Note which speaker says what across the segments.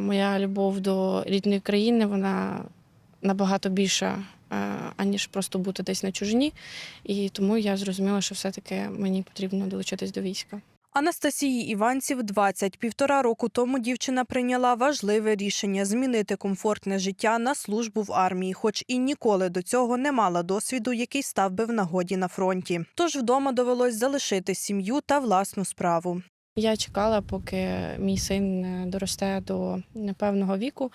Speaker 1: Моя любов до рідної країни вона набагато більша, е, аніж просто бути десь на чужині. І тому я зрозуміла, що все-таки мені потрібно долучитись до війська.
Speaker 2: Анастасії Іванців 20. Півтора року тому дівчина прийняла важливе рішення змінити комфортне життя на службу в армії, хоч і ніколи до цього не мала досвіду, який став би в нагоді на фронті. Тож вдома довелось залишити сім'ю та власну справу.
Speaker 1: Я чекала, поки мій син е, доросте до певного віку,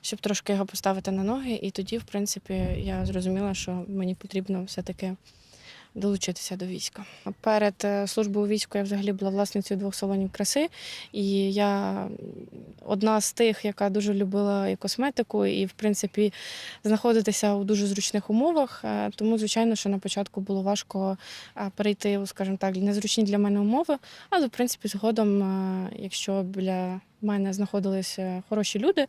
Speaker 1: щоб трошки його поставити на ноги. І тоді, в принципі, я зрозуміла, що мені потрібно все-таки долучитися до війська. Перед е, службою у війську я взагалі була власницею двох салонів краси, і я одна з тих, яка дуже любила і косметику, і, в принципі, знаходитися у дуже зручних умовах. Е, Тому, звичайно, що на початку було важко е, перейти, скажімо так, незручні для мене умови. Але, в принципі, згодом, якщо біля мене знаходилися хороші люди,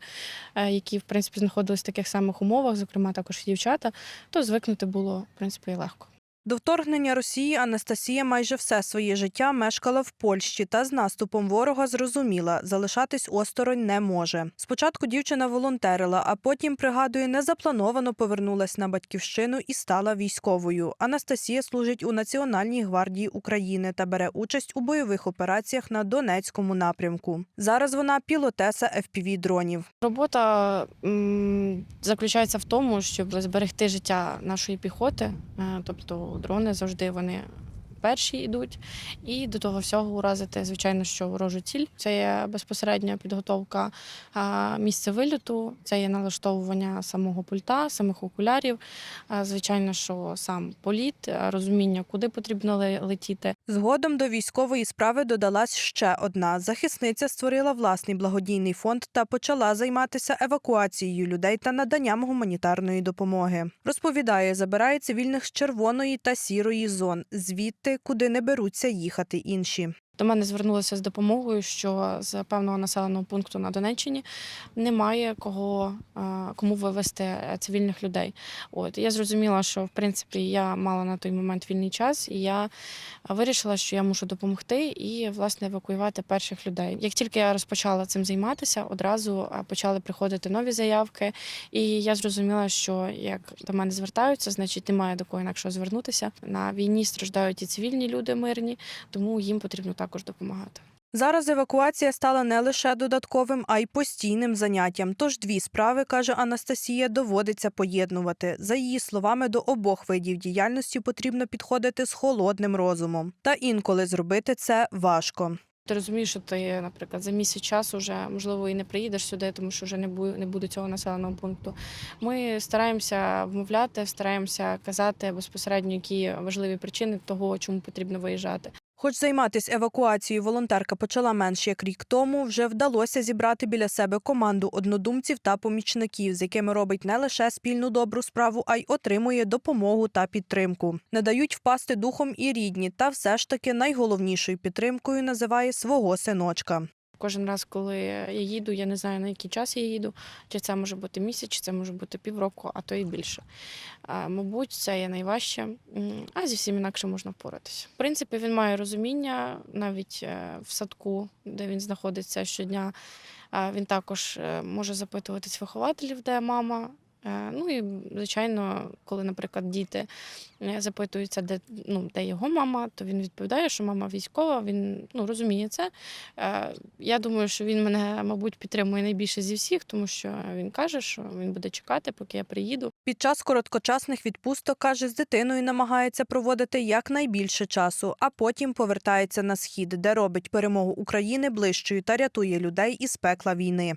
Speaker 1: які, в принципі, знаходились в таких самих умовах, зокрема також і дівчата, то звикнути було, в принципі, легко.
Speaker 2: До вторгнення Росії Анастасія майже все своє життя мешкала в Польщі та з наступом ворога зрозуміла, залишатись осторонь не може. Спочатку дівчина волонтерила, а потім, пригадує, незаплановано повернулась на батьківщину і стала військовою. Анастасія служить у Національній гвардії України та бере участь у бойових операціях на Донецькому напрямку. Зараз вона пілотеса fpv дронів.
Speaker 1: Робота м, заключається в тому, щоб зберегти життя нашої піхоти, е, тобто дрони завжди вони. Перші йдуть, і до того всього уразити, звичайно, що ворожу ціль. Це є безпосередня підготовка місця вильоту, це є налаштовування самого пульта, самих окулярів. Звичайно, що сам політ, розуміння, куди потрібно летіти.
Speaker 2: Згодом до військової справи додалась ще одна. Захисниця створила власний благодійний фонд та почала займатися евакуацією людей та наданням гуманітарної допомоги. Розповідає, забирає цивільних з червоної та сірої зон, звідти, куди не беруться їхати інші.
Speaker 1: До мене звернулися з допомогою, що з певного населеного пункту на Донеччині немає кого е, кому вивезти е, цивільних людей. От я зрозуміла, що в принципі я мала на той момент вільний час, і я вирішила, що я мушу допомогти і власне евакуювати перших людей. Як тільки я розпочала цим займатися, одразу е, почали приходити нові заявки, і я зрозуміла, що як до мене звертаються, значить немає до кого інакшого звернутися. На війні страждають і цивільні люди мирні, тому їм потрібно також допомагати.
Speaker 2: Зараз евакуація стала не лише додатковим, а й постійним заняттям. Тож дві справи, каже Анастасія, доводиться поєднувати. За її словами, до обох видів діяльності потрібно підходити з холодним розумом. Та інколи зробити це важко.
Speaker 1: Ти розумієш, що ти, наприклад, за місяць часу вже можливо і не приїдеш сюди, тому що вже не буде, не буде цього населеного пункту. Ми стараємося вмовляти, стараємося казати безпосередньо, які важливі причини того, чому потрібно виїжджати.
Speaker 2: Хоч займатися евакуацією волонтерка почала менш як рік тому, вже вдалося зібрати біля себе команду однодумців та помічників, з якими робить не лише спільну добру справу, а й отримує допомогу та підтримку. Не дають впасти духом і рідні, та все ж таки найголовнішою підтримкою називає свого синочка.
Speaker 1: Кожен раз, коли я їду, я не знаю на який час я їду, чи це може бути місяць, чи це може бути півроку, а то і більше. Мабуть, це є найважче, а зі всім інакше можна впоратися. В принципі, він має розуміння навіть е, в садку, де він знаходиться щодня. Він також е, може запитуватись вихователів, де мама. Е, Ну і звичайно, коли, наприклад, діти е, запитуються, де, ну, де його мама, то він відповідає, що мама військова, він ну, розуміє це. Е, Я думаю, що він мене, мабуть, підтримує найбільше зі всіх, тому що він каже, що він буде чекати, поки я приїду.
Speaker 2: Під час короткочасних відпусток, каже, з дитиною намагається проводити якнайбільше часу, а потім повертається на схід, де робить перемогу України ближчою та рятує людей із пекла війни.